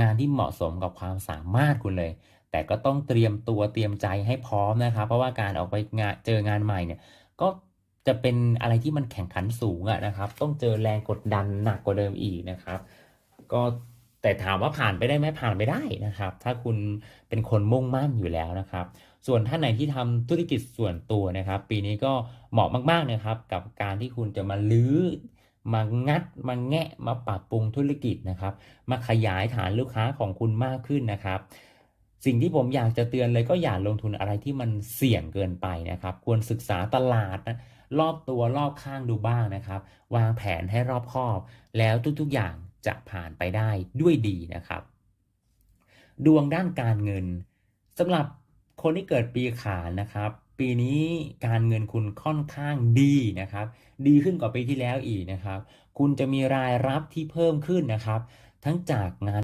งานที่เหมาะสมกับความสามารถคุณเลย แต่ก็ต้องเตรียมตัวเตรียมใจให้พร้อมนะครับ เพราะว่าการออกไปงานเจองานใหม่เนี่ย ก็จะเป็นอะไรที่มันแข่งขันสูงอะนะครับ ต้องเจอแรงกดดันหนักกว่าเดิมอีกนะครับ ก็แต่ถามว่าผ่านไปได้ไหมผ่านไปได้นะครับ ถ้าคุณเป็นคนมุ่งมั่นอยู่แล้วนะครับ ส่วนท่านไหนที่ทำธุรกิจส่วนตัวนะครับ ปีนี้ก็เหมาะมากๆนะครับ กับการที่คุณจะมาลื้อ มางัดมาแงะมาปรับปรุงธุรกิจนะครับ มาขยายฐานลูกค้าของคุณมากขึ้นนะครับ สิ่งที่ผมอยากจะเตือนเลยก็อย่าลงทุนอะไรที่มันเสี่ยงเกินไปนะครับ ควรศึกษาตลาดนะรอบตัวรอบข้างดูบ้างนะครับ วางแผนให้รอบคอบ แล้วทุกๆอย่างจะผ่านไปได้ด้วยดีนะครับ ดวงด้านการเงินสำหรับคนที่เกิดปีขานนะครับ ปีนี้การเงินคุณค่อนข้างดีนะครับ ดีขึ้นกว่าปีที่แล้วอีกนะครับ คุณจะมีรายรับที่เพิ่มขึ้นนะครับ ทั้งจากงาน